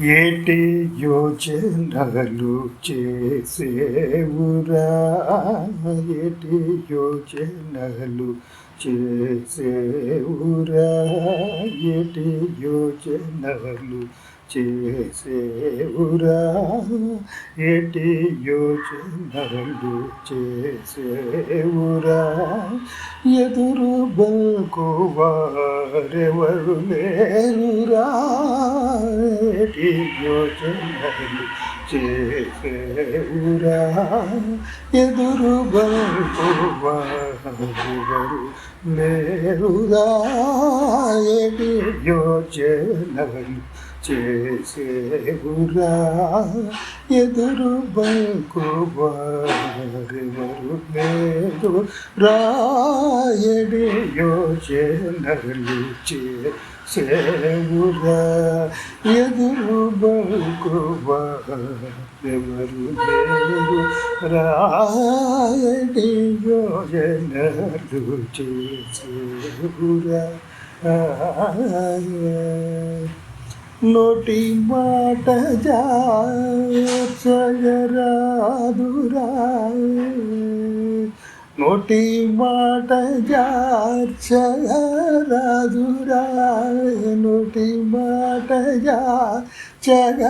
ఏటి యోచనలు చేసేవురా? ఏటి యోచనలు చేసేవురా? ఏటి యోచనలు చేసేవురా ఏటి యోచనలు చేసేవురా ఎదురు బల్కు వారెవరు లేరురా ఏటి యోచనలు చేసేవురా ఎదురు బల్కు వారెవరు లేరురా ఏటి యోచనలు చేసేవురా ఎదురు బల్కు వారెవరు లేరు రాయడి యోచనలు చేసేవురా ఎదురు బల్కు వారెవరు లేరు రాయడి యోచనలు చేసేవురా నోటి మాట జారదురా నోటి మాట జారదురా నోటి మాట జారదురా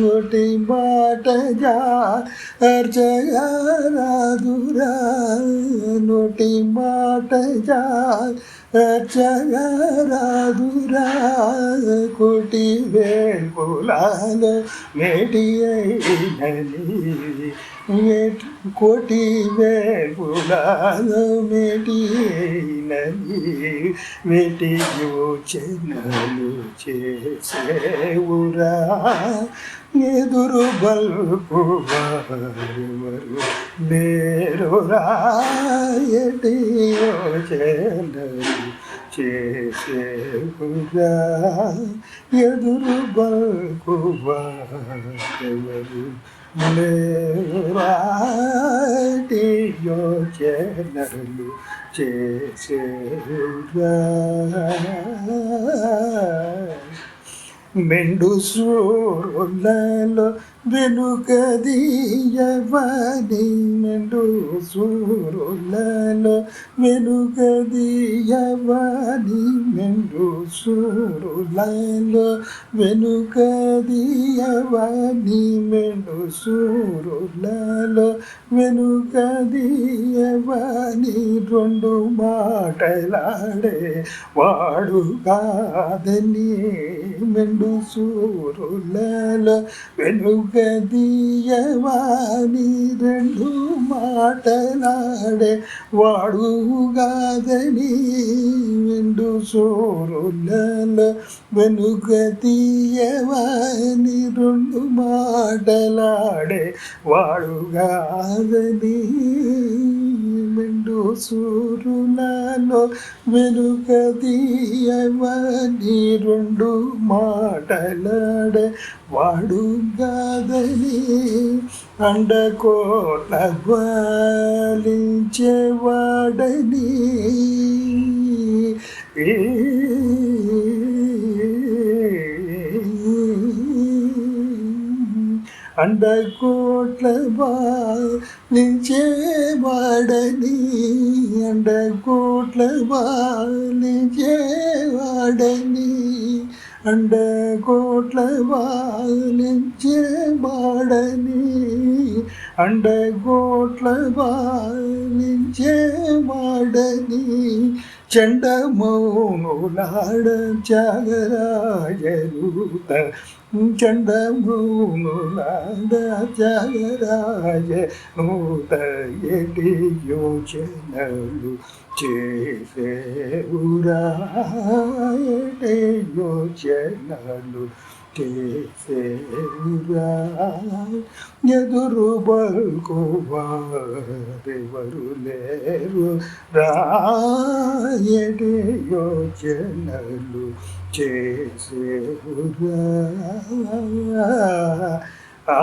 నోటి మాట జారదురా నోటి మాట జా చగరాదురా కోటి వేల్పులాలో నేటి అయినని కోటి వేల్పులాలో మేటి అయినని వేటి యోచనలు చేసేవురా. ఎదురు బల్పు వారెవరు లేరురా ఎటి యోచనలు చేసేవురా ఎదురు బల్కు వారెవరు లేరురా ఎటి యోచనలు చేసేవురా మెండు సూరులలో వెనుకదీయవని మెండు సూరులలో వెనుకదీయవని మెండు సూరులలో వెనుకదీయవని మెండు సూరులలో వెనుకదీయవని రెండు మాటలాడే వాడు కాదని మెండు సూరులలో వెనుకదీయవాని రెండు మాటలాడే వాడు కాదని మెండు సూరులలో వెనుకదీయవాని రెండు మాటలాడే వాడు రెండు మెండు సూరులలో వెనుకదీయవని రెండు మాటలాడే వాడు కాదని అండకోట్ల ఏ అండకోట్ల బాలించేవాడని అండకోట్ల బాలించేవాడని అండకోట్ల బాలించేవాడని అండకోట్ల బాలించేవాడని చండమౌనులాడ జాగరాజలూత చండమౌనులాడ జాగరాజ నూత ఎడి యోచనలు చేసేవురా ఎడి యోచనలు ఎదురు బల్కు వారెవరు లేరు రాయడి యోచనలు చేసేవురా ఆ